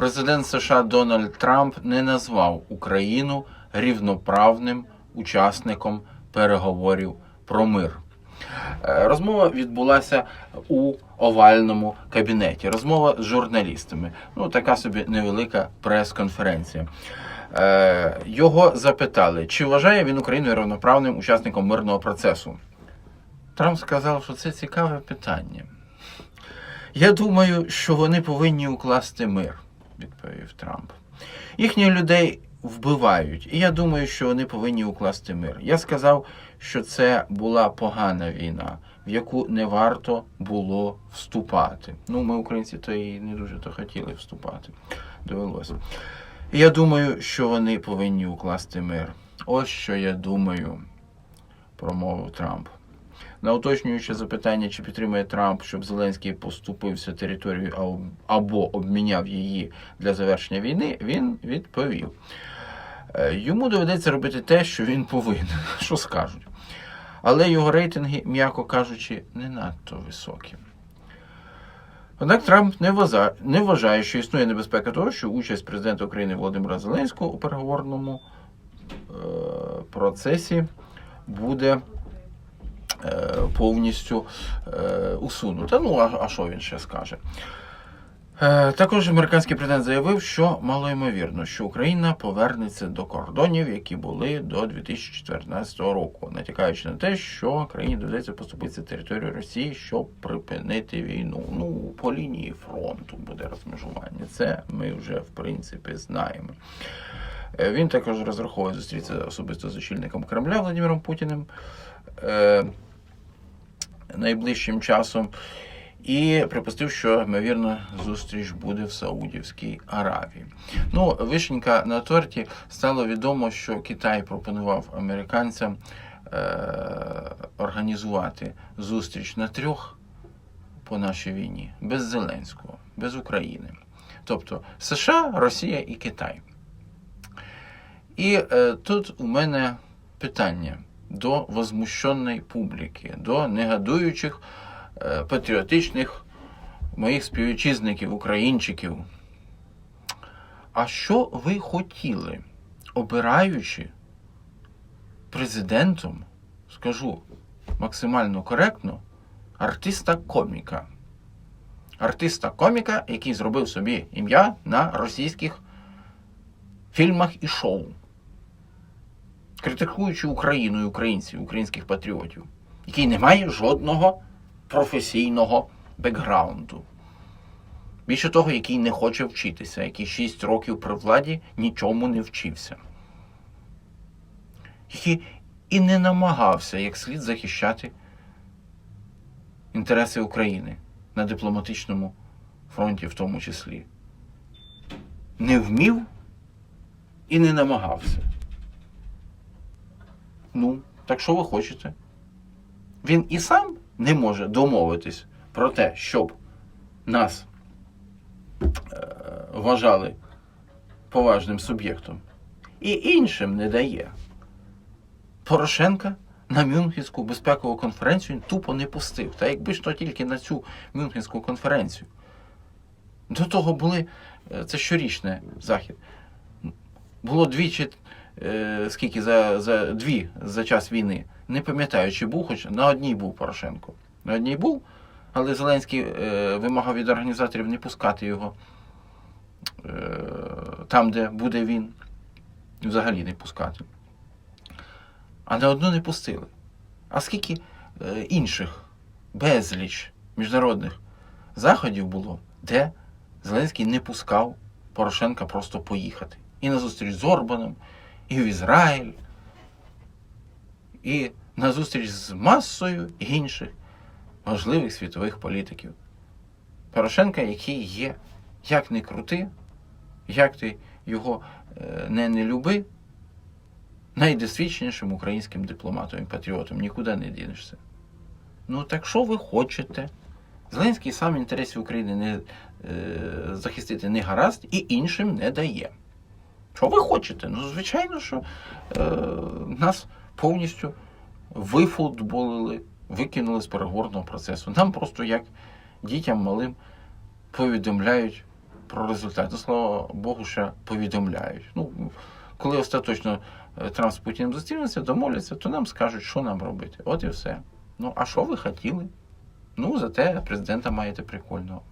Президент США Дональд Трамп не назвав Україну рівноправним учасником переговорів про мир. Е, Розмова відбулася у овальному кабінеті. Розмова з журналістами. Ну, така собі невелика прес-конференція. Е, Його запитали, чи вважає він Україну рівноправним учасником мирного процесу. Трамп сказав, що це цікаве питання. Я думаю, що вони повинні укласти мир, відповів Трамп. Їхніх людей вбивають, і я думаю, що вони повинні укласти мир. Я сказав, що це була погана війна, в яку не варто було вступати. Ну, ми, українці, то і не дуже то хотіли вступати. Довелося. Я думаю, що вони повинні укласти мир. Ось що я думаю, промовив Трамп. На уточнююче запитання, чи підтримує Трамп, щоб Зеленський поступився територією або- обміняв її для завершення війни, він відповів. Е, Йому доведеться робити те, що він повинен, що скажуть. Але його рейтинги, м'яко кажучи, не надто високі. Однак Трамп не вважає, не вважає, що існує небезпека того, що участь президента України Володимира Зеленського у переговорному е, процесі буде повністю е, усунута. Ну, а, що він ще скаже? Е, Також американський президент заявив, що малоймовірно, що Україна повернеться до кордонів, які були до 2014 року, натякаючи на те, що країні доведеться поступитися територію Росії, щоб припинити війну. Ну, по лінії фронту буде розмежування. Це ми вже в принципі знаємо. Е, Він також розраховує зустрітися особисто з очільником Кремля Владимиром Путіним е, найближчим часом. І припустив, що ймовірно зустріч буде в Саудівській Аравії. Ну, вишенька на торті стало відомо, що Китай пропонував американцям е- організувати зустріч на трьох по нашій війні без Зеленського, без України. Тобто США, Росія і Китай. І е, тут у мене питання до возмущеної публіки, до негадуючих е, патріотичних моїх співвітчизників, українчиків. А що ви хотіли, обираючи президентом, скажу максимально коректно, артиста-коміка? Артиста-коміка, який зробив собі ім'я на російських фільмах і шоу, критикуючи Україну і українців, українських патріотів, який не має жодного професійного бекграунду. Більше того, який не хоче вчитися, який 6 років при владі нічому не вчився, який і не намагався як слід захищати інтереси України на дипломатичному фронті, в тому числі. Не вмів і не намагався. Ну, так що ви хочете? Він і сам не може домовитись про те, щоб нас е, вважали поважним суб'єктом, і іншим не дає. Порошенка на Мюнхенську безпекову конференцію тупо не пустив. Та якби ж то тільки на цю Мюнхенську конференцію. До того були, е, це щорічний захід. Було двічі, е, скільки за, за дві за час війни. Не пам'ятаю, чи був, хоч на одній був Порошенко. На одній був, але Зеленський е, вимагав від організаторів не пускати його е, там, де буде він, взагалі не пускати. А на одну не пустили. А скільки е, інших безліч міжнародних заходів було, де Зеленський не пускав Порошенка просто поїхати. І на зустріч з Орбаном, і в Ізраїль, і на зустріч з масою інших важливих світових політиків. Порошенка, який є, як не крути, як ти його е, не, не люби, найдосвідченішим українським дипломатом і патріотом. Нікуди не дінешся. Ну, так що ви хочете? Зеленський сам інтересів України не е, захистити не гаразд і іншим не дає. Що ви хочете? Ну, звичайно, що е, нас повністю вифутболили, викинули з переговорного процесу. Нам просто як дітям малим повідомляють про результат. Ну, слава Богу, ще повідомляють. Ну, коли остаточно е, Трамп з Путіним зустрінуться, домовляться, то нам скажуть, що нам робити. От і все. Ну, а що ви хотіли? Ну, зате президента маєте прикольного.